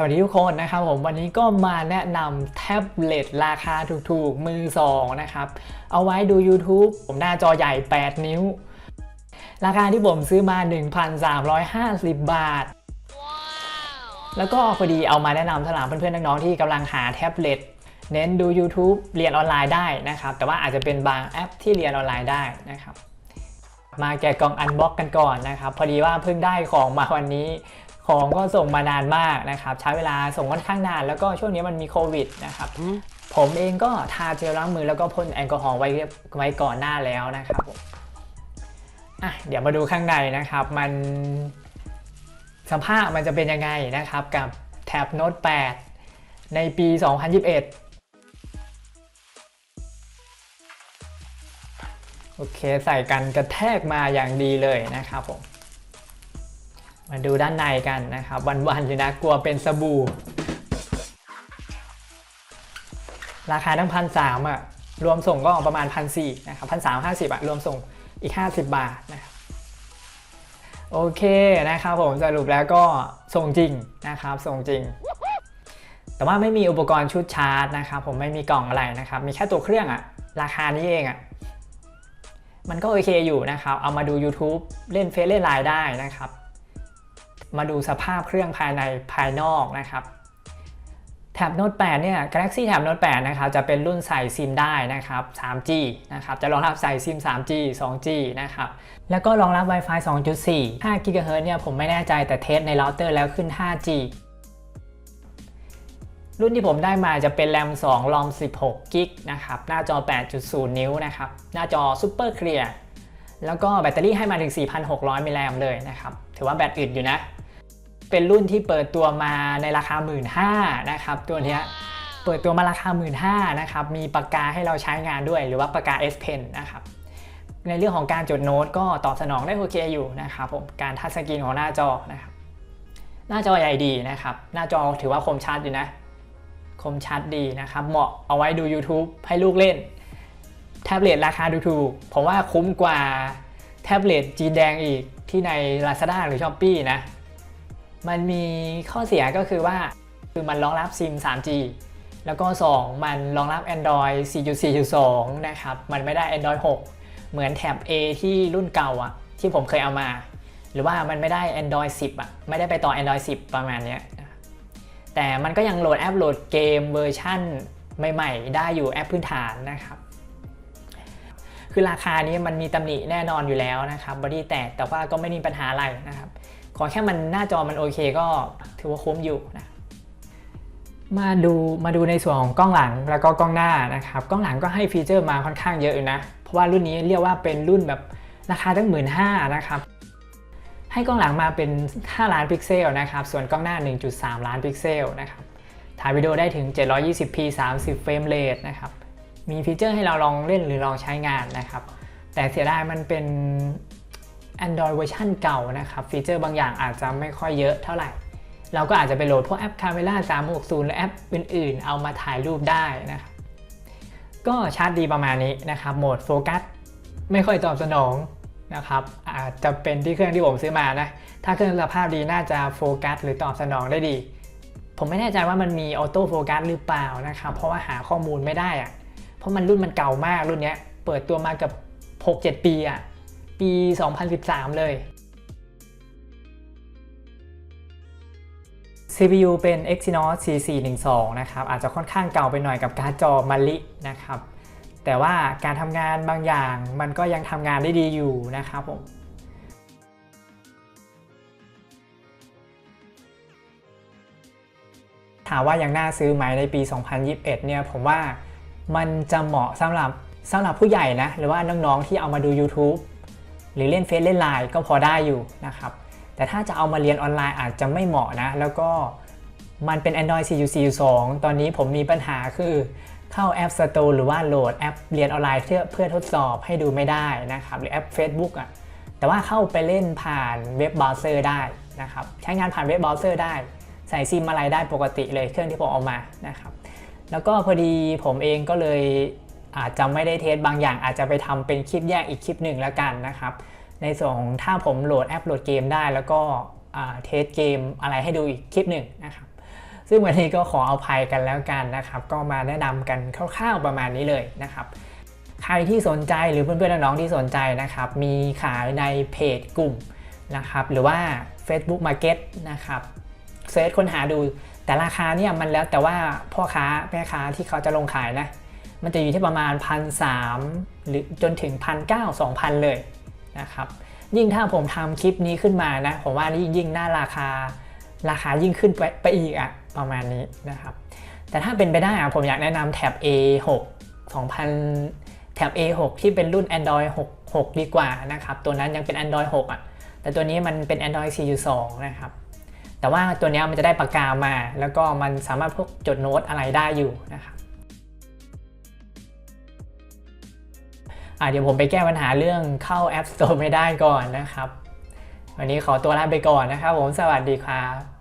สวัสดีทุกคนนะครับผมวันนี้ก็มาแนะนำแท็บเล็ตราคาถูกๆ มือสองนะครับ เอาไว้ดู YouTube ผมหน้าจอใหญ่ 8 นิ้ว ราคาที่ผมซื้อมา 1,350 บาท แล้วก็พอดีเอามาแนะนำสำหรับเพื่อนๆน้องๆที่กำลังหาแท็บเล็ตเน้นดู YouTube เรียนออนไลน์ได้นะครับ แต่ว่าอาจจะเป็นบางแอปที่เรียนออนไลน์ได้นะครับ มาแกะกล่องอันบ็อกกันก่อนนะครับ พอดีว่าเพิ่งได้ของมาวันนี้ ของก็ส่งมานานมากนะครับ ใช้เวลาส่งค่อนข้างนาน แล้วก็ช่วงนี้มันมีโควิดนะครับผมเองก็ทาเจลล้างมือแล้วก็พ่นแอลกอฮอล์ไว้เรียบไว้ก่อนหน้าแล้วนะครับผมอะเดี๋ยวมาดูข้างในนะครับ มันสภาพมันจะเป็นยังไงนะครับ กับแท็บโน้ต8 ในปี 2021โอเค ใส่กันกระแทกมาอย่างดีเลยนะครับผม มาดูด้านในกันนะครับวันๆอยู่นะกลัวเป็นสบู่ ราคาทั้งพันสามอะรวมส่งก็ประมาณพันสี่นะครับพันสามห้าสิบอะรวมส่งอีก 50 บาทนะครับโอเคนะครับผมสรุปแล้วก็ส่งจริงนะครับส่งจริง แต่ว่าไม่มีอุปกรณ์ชุดชาร์จนะครับผมไม่มีกล่องอะไรนะครับมีแค่ตัวเครื่องอะราคานี้เองอะมันก็โอเคอยู่นะครับ เอามาดู YouTube เล่นเฟซเล่นไลน์ได้นะครับ มาดูสภาพเครื่องภายในภายนอกนะครับแท็บ Note 8เนี่ย Galaxy Tab Note 8นะครับ จะเป็นรุ่นใส่ซิมได้นะครับ 3G นะครับ จะรองรับใส่ซิม 3G 2G นะครับ แล้วก็รองรับ Wi-Fi 2.4 5 GHz เนี่ย ผมไม่แน่ใจแต่เทสในเราเตอร์แล้วขึ้น 5G รุ่นที่ผมได้มาจะเป็น RAM 2 ROM 16 g b นะครับ หน้าจอ 8.0 นิ้วนะครับ หน้าจอ Super Clear แล้วก็แบตเตอรี่ให้มาถึง 4,600 มิลลิแอมเลยนะครับ ถือว่าแบตอึดอยู่นะ เป็นรุ่นที่เปิดตัวมาในราคา 1 5ื่นนะครับตัวเนี้ยเปิดตัวมาราคา 1 5ื่นนะครับมีปากกาให้เราใช้งานด้วย หรือว่าปากกา S Pen นะครับในเรื่องของการจดโน้ตก็ตอบสนองได้โอเคอยู่นะครับผมการทัชสกรีนของหน้าจอนะครับหน้าจอใหญ่ดีนะครับหน้าจอถือว่าคมชัดอยู่นะ คมชัดดีนะครับ เหมาะเอาไว้ดู YouTube ให้ลูกเล่น แท็บเล็ตราคาดูถูกผมว่าคุ้มกว่าแท็บเล็ตจีนแดงอีกที่ใน Lazada หรือ Shopee นะ มันมีข้อเสียก็คือว่าคือมันรองรับซิม 3G แล้วก็ 2 มันรองรับ Android 4.4.2 นะครับ มันไม่ได้ Android 6 เหมือนแท็บ A ที่รุ่นเก่าอะที่ผมเคยเอามา หรือว่ามันไม่ได้ Android 10อะไม่ได้ไปต่อ Android 10 ประมาณนี้แต่มันก็ยังโหลดแอปโหลดเกมเวอร์ชั่นใหม่ๆ ได้อยู่แอปพื้นฐานนะครับ คือราคานี้มันมีตำหนิแน่นอนอยู่แล้วนะครับบอดี้แตกแต่ว่าก็ไม่มีปัญหาอะไรนะครับ ขอแค่มันหน้าจอมันโอเคก็ถือว่าคุ้มอยู่นะมาดูมาดูในส่วนของกล้องหลังแล้วก็กล้องหน้านะครับกล้องหลังก็ให้ฟีเจอร์มาค่อนข้างเยอะอยู่นะ เพราะว่ารุ่นนี้เรียกว่าเป็นรุ่นแบบราคาตั้งหมื่นห้านะครับให้กล้องหลังมาเป็น 5 ล้านพิกเซลนะครับส่วนกล้องหน้า 1.3 ล้านพิกเซลนะครับถ่ายวิดีโอได้ถึง 720p 30 เฟรมเรทนะครับมีฟีเจอร์ให้เราลองเล่นหรือลองใช้งานนะครับแต่เสียดายมันเป็น Android เวอร์ชันเก่านะครับฟีเจอร์บางอย่างอาจจะไม่ค่อยเยอะเท่าไหร่ เราก็อาจจะไปโหลดพวกแอป Camera 360 และแอปอื่นๆ เอามาถ่ายรูปได้นะครับก็ชาร์จดีประมาณนี้นะครับโหมดโฟกัสไม่ค่อยตอบสนองนะครับอาจจะเป็นที่เครื่องที่ผมซื้อมานะถ้าเครื่องสภาพดีน่าจะโฟกัสหรือตอบสนองได้ดี ผมไม่แน่ใจว่ามันมีออโต้โฟกัสหรือเปล่านะครับเพราะว่าหาข้อมูลไม่ได้อะเพราะมันรุ่นมันเก่ามากรุ่นนี้เปิดตัวมากับ 6-7 ปีอะ ปี 2013 เลย CPU เป็น Exynos C412 นะครับ อาจจะค่อนข้างเก่าไปหน่อยกับการ์ดจอมาลินะครับ แต่ว่าการทำงานบางอย่างมันก็ยังทำงานได้ดีอยู่นะครับผมถามว่ายังน่าซื้อไหมในปี 2021 เนี่ยผมว่ามันจะเหมาะสำหรับสำหรับผู้ใหญ่นะ หรือว่าน้องๆที่เอามาดู YouTube หรือเล่นเฟซเล่นไลน์ก็พอได้อยู่นะครับ แต่ถ้าจะเอามาเรียนออนไลน์อาจจะไม่เหมาะนะ แล้วก็มันเป็น Android 4.4.2 ตอนนี้ผมมีปัญหาคือเข้าแอป Store หรือว่าโหลดแอปเรียนออนไลน์เพื่อเพื่อทดสอบให้ดูไม่ได้นะครับ หรือแอป Facebook อะแต่ว่าเข้าไปเล่นผ่านเว็บเบราว์เซอร์ได้นะครับ ใช้งานผ่านเว็บเบราว์เซอร์ได้ ใส่ซิมอะไรได้ปกติเลยเครื่องที่ผมเอามานะครับ แล้วก็พอดีผมเองก็เลย อาจจะไม่ได้เทสบางอย่าง อาจจะไปทำเป็นคลิปแยกอีกคลิปหนึ่งแล้วกันนะครับ ในส่วนของถ้าผมโหลดแอปโหลดเกมได้แล้วก็เทสเกมอะไรให้ดูอีกคลิปหนึ่งนะครับ ซึ่งวันนี้ก็ขอเอาภัยกันแล้วกันนะครับ ก็มาแนะนำกันคร่าวๆประมาณนี้เลยนะครับใครที่สนใจหรือเพื่อนๆน้องๆที่สนใจนะครับ มีขายในเพจกลุ่มนะครับ หรือว่า Facebook Market นะครับเซิร์ชค้นหาดูแต่ราคาเนี่ยมันแล้วแต่ว่าพ่อค้าแม่ค้าที่เขาจะลงขายนะ มันจะอยู่ที่ประมาณพันสหรือจนถึงพันเก้าสองพันเลยนะครับ ยิ่งถ้าผมทำคลิปนี้ขึ้นมานะ ผมว่ายิ่ยิ่งหน่าราคาราคายิ่งขึ้นไปไปอีกอะประมาณนี้นะครับ แต่ถ้าเป็นไปได้อะผมอยากแนะนำแท็บ A6 2000 แท็บ A6 ที่เป็นรุ่น Android 6 6 ดีกว่านะครับ ตัวนั้นยังเป็น Android 6อะแต่ตัวนี้มันเป็น Android 4.2 นะครับ แต่ว่าตัวนี้มันจะได้ปากกามา แล้วก็มันสามารถพวกจดโน้ตอะไรได้อยู่นะครับ เดี๋ยวผมไปแก้ปัญหาเรื่องเข้า App Store ไม่ได้ก่อนนะครับ วันนี้ขอตัวลาไปก่อนนะครับผมสวัสดีครับ